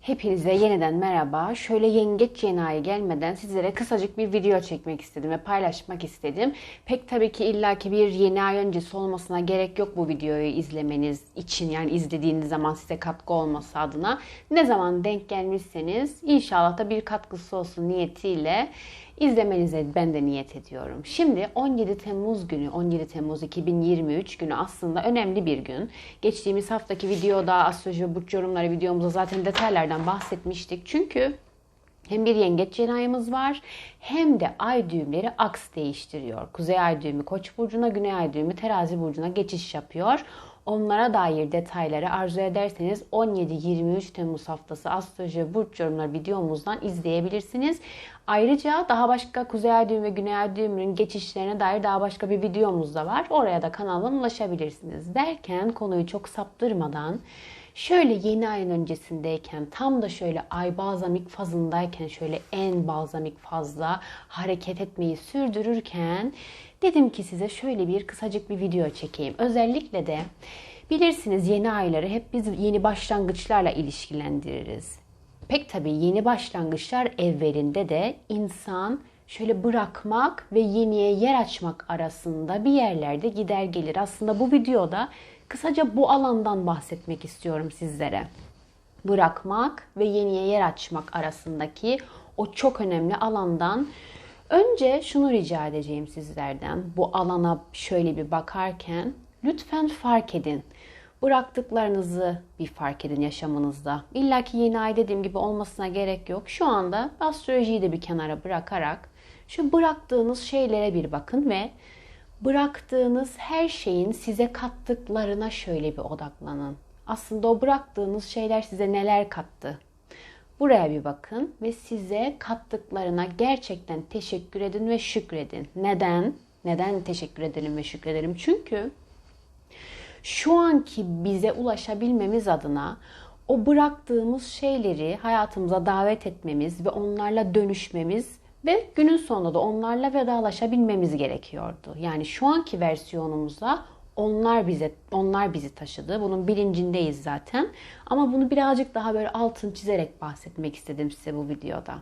Hepinize yeniden merhaba. Şöyle yengeç yeni gelmeden sizlere kısacık bir video çekmek istedim ve paylaşmak istedim. Pek tabii ki illaki bir yeni ay öncesi olmasına gerek yok bu videoyu izlemeniz için. Yani izlediğiniz zaman size katkı olması adına. Ne zaman denk gelmişseniz inşallah da bir katkısı olsun niyetiyle izlemenize ben de niyet ediyorum. Şimdi 17 Temmuz günü, 17 Temmuz 2023 günü aslında önemli bir gün. Geçtiğimiz haftaki videoda astroloji ve burç yorumları videomuzda zaten detaylardan bahsetmiştik. Çünkü hem bir yengeç cenayımız var hem de ay düğümleri aks değiştiriyor. Kuzey ay düğümü koç burcuna, güney ay düğümü terazi burcuna geçiş yapıyor. Onlara dair detayları arzu ederseniz 17-23 Temmuz haftası astroloji burç yorumları videomuzdan izleyebilirsiniz. Ayrıca daha başka Kuzey Ay düğümü ve Güney Ay düğümünün geçişlerine dair daha başka bir videomuz da var. Oraya da kanaldan ulaşabilirsiniz. Derken konuyu çok saptırmadan şöyle yeni ayın öncesindeyken tam da şöyle ay balzamik fazındayken şöyle en balzamik fazla hareket etmeyi sürdürürken dedim ki size şöyle bir kısacık bir video çekeyim. Özellikle de bilirsiniz yeni ayları hep biz yeni başlangıçlarla ilişkilendiririz. Pek tabii yeni başlangıçlar evvelinde de insan şöyle bırakmak ve yeniye yer açmak arasında bir yerlerde gider gelir. Aslında bu videoda kısaca bu alandan bahsetmek istiyorum sizlere. Bırakmak ve yeniye yer açmak arasındaki o çok önemli alandan önce şunu rica edeceğim sizlerden. Bu alana şöyle bir bakarken lütfen fark edin. Bıraktıklarınızı bir fark edin yaşamınızda. İlla ki yeni ay dediğim gibi olmasına gerek yok. Şu anda astrolojiyi de bir kenara bırakarak şu bıraktığınız şeylere bir bakın ve bıraktığınız her şeyin size kattıklarına şöyle bir odaklanın. Aslında o bıraktığınız şeyler size neler kattı? Buraya bir bakın ve size kattıklarına gerçekten teşekkür edin ve şükredin. Neden? Neden teşekkür edelim ve şükredelim? Çünkü şu anki bize ulaşabilmemiz adına o bıraktığımız şeyleri hayatımıza davet etmemiz ve onlarla dönüşmemiz ve günün sonunda da onlarla vedalaşabilmemiz gerekiyordu. Yani şu anki versiyonumuza onlar bize onlar bizi taşıdı. Bunun bilincindeyiz zaten. Ama bunu birazcık daha böyle altın çizerek bahsetmek istedim size bu videoda.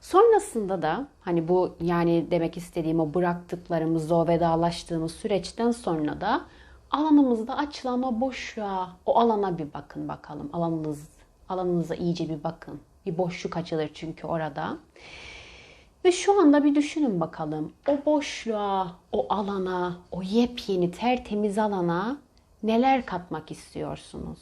Sonrasında da hani bu yani demek istediğim o bıraktıklarımızı, o vedalaştığımız süreçten sonra da alanımızda açılan o boşluğa, o alana bir bakın bakalım. Alanınız, alanınıza iyice bir bakın. Bir boşluk açılır çünkü orada. Ve şu anda bir düşünün bakalım. O boşluğa, o alana, o yepyeni tertemiz alana neler katmak istiyorsunuz?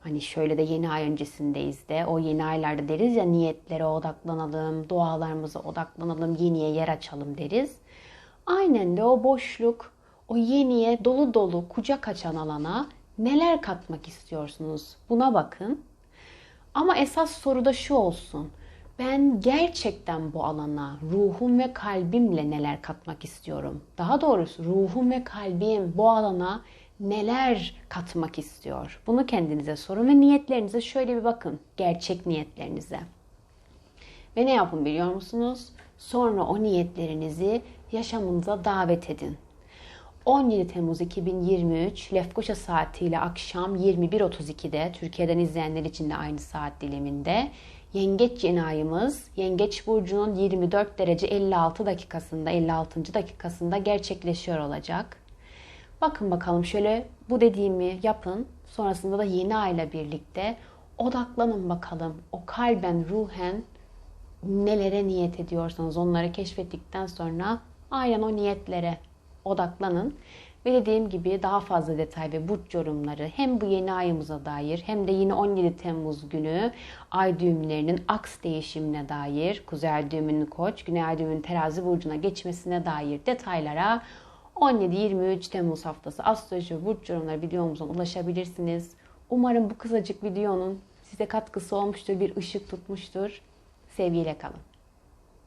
Hani şöyle de yeni ay öncesindeyiz de o yeni aylarda deriz ya niyetlere odaklanalım, dualarımıza odaklanalım, yeniye yer açalım deriz. Aynen de o boşluk, o yeniye dolu dolu kucak açan alana neler katmak istiyorsunuz? Buna bakın. Ama esas soru da şu olsun ben gerçekten bu alana ruhum ve kalbimle neler katmak istiyorum? Daha doğrusu ruhum ve kalbim bu alana neler katmak istiyor? Bunu kendinize sorun ve niyetlerinize şöyle bir bakın. Gerçek niyetlerinize. Ve ne yapın biliyor musunuz? Sonra o niyetlerinizi yaşamınıza davet edin. 17 Temmuz 2023 Lefkoşa saatiyle akşam 21.32'de Türkiye'den izleyenler için de aynı saat diliminde Yengeç yeni ayımız Yengeç burcunun 24 derece 56 dakikasında 56. dakikasında gerçekleşiyor olacak. Bakın bakalım şöyle bu dediğimi yapın. Sonrasında da yeni ayla birlikte odaklanın bakalım. O kalben, ruhen nelere niyet ediyorsanız onları keşfettikten sonra aynen o niyetlere odaklanın. Ve dediğim gibi daha fazla detay ve burç yorumları hem bu yeni ayımıza dair hem de yine 17 Temmuz günü ay düğümlerinin aks değişimine dair, kuzey düğümünün koç, güney düğümünün terazi burcuna geçmesine dair detaylara 17-23 Temmuz haftası astroloji ve burç yorumları videomuzdan ulaşabilirsiniz. Umarım bu kısacık videonun size katkısı olmuştur, bir ışık tutmuştur. Sevgiyle kalın.